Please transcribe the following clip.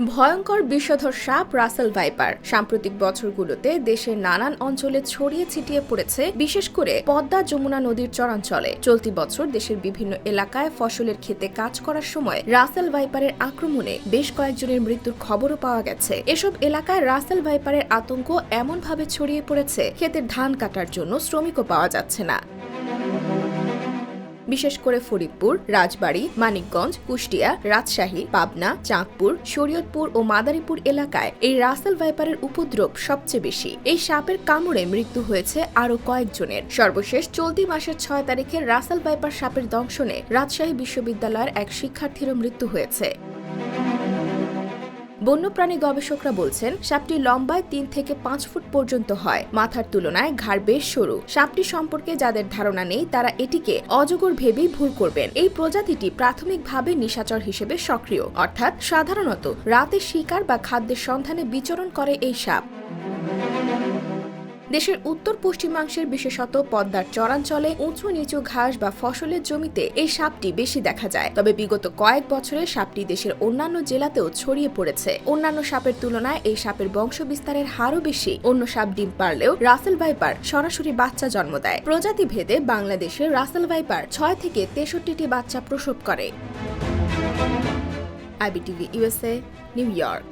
ভয়ঙ্কর বিষধর সাপ রাসেল ভাইপার। সাম্প্রতিক বছরগুলোতে দেশের নানান অঞ্চলে ছড়িয়ে ছিটিয়ে পড়েছে, বিশেষ করে পদ্মা যমুনা নদীর চরাঞ্চলে। চলতি বছর দেশের বিভিন্ন এলাকায় ফসলের ক্ষেতে কাজ করার সময় রাসেল ভাইপারের আক্রমণে বেশ কয়েকজনের মৃত্যুর খবরও পাওয়া গেছে। এসব এলাকায় রাসেল ভাইপারের আতঙ্ক এমনভাবে ছড়িয়ে পড়েছে, ক্ষেতের ধান কাটার জন্য শ্রমিকও পাওয়া যাচ্ছে না। বিশেষ করে ফরিদপুর, রাজবাড়ী, মানিকগঞ্জ, কুষ্টিয়া, রাজশাহী, পাবনা, চাঁদপুর, শরীয়তপুর ও মাদারীপুর এলাকায় এই রাসেল ভাইপারের উপদ্রব সবচেয়ে বেশি। এই সাপের কামড়ে মৃত্যু হয়েছে আরও কয়েকজনের। সর্বশেষ চলতি মাসের ছয় তারিখে রাসেল ভাইপার সাপের দংশনে রাজশাহী বিশ্ববিদ্যালয়ের এক শিক্ষার্থীরও মৃত্যু হয়েছে। বন্যপ্রাণী গবেষকরা বলছেন, সাপটি লম্বায় তিন থেকে পাঁচ ফুট পর্যন্ত হয়। মাথার তুলনায় ঘাড় বেশ সরু। সাপটি সম্পর্কে যাদের ধারণা নেই, তারা এটিকে অজগর ভেবেই ভুল করবেন। এই প্রজাতিটি প্রাথমিকভাবে নিশাচর হিসেবে সক্রিয়। অর্থাৎ সাধারণত রাতে শিকার বা খাদ্যের সন্ধানে বিচরণ করে এই সাপ। দেশের উত্তর পশ্চিমাংশের বিশেষত পদ্মার চরাঞ্চলে উঁচু নিচু ঘাস বা ফসলের জমিতে এই সাপটি বেশি দেখা যায়। তবে বিগত কয়েক বছরে সাপটি দেশের অন্যান্য জেলাতেও ছড়িয়ে পড়েছে। অন্যান্য সাপের তুলনায় এই সাপের বংশ বিস্তারের হারও বেশি। অন্য সাপ ডিম পারলেও রাসেল ভাইপার সরাসরি বাচ্চা জন্ম দেয়। প্রজাতি ভেদে বাংলাদেশে রাসেল ভাইপার ছয় থেকে তেষট্টিটি বাচ্চা প্রসব করে। IBTV USA New York.